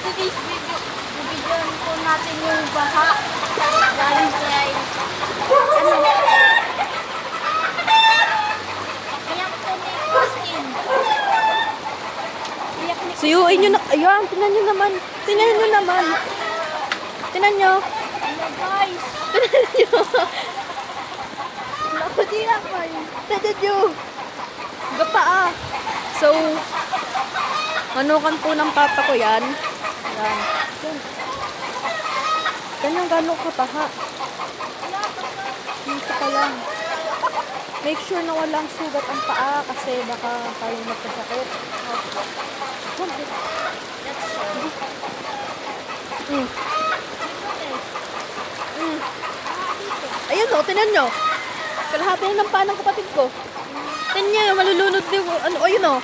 video po natin yung baha. Galing kay... Ano? Kaya po may Suyuin nyo na. Ayan, tinan nyo naman. Tinan nyo naman. Tinan nyo. Ano guys? Tinan nyo. Naku di ako eh. Tinan nyo. Gapa ah. So, manukan po ng papa ko yan. Yan. Yan. Ganyan gano'n kapaha. Dito pa lang. Make sure na walang sugat ang paa kasi baka tayo magkasakit. Mm. Mm. Ayun o, tinan nyo. Kalahati ng paa ng kapatid ko. Tinan nyo, malulunod din. Ano, ayun o.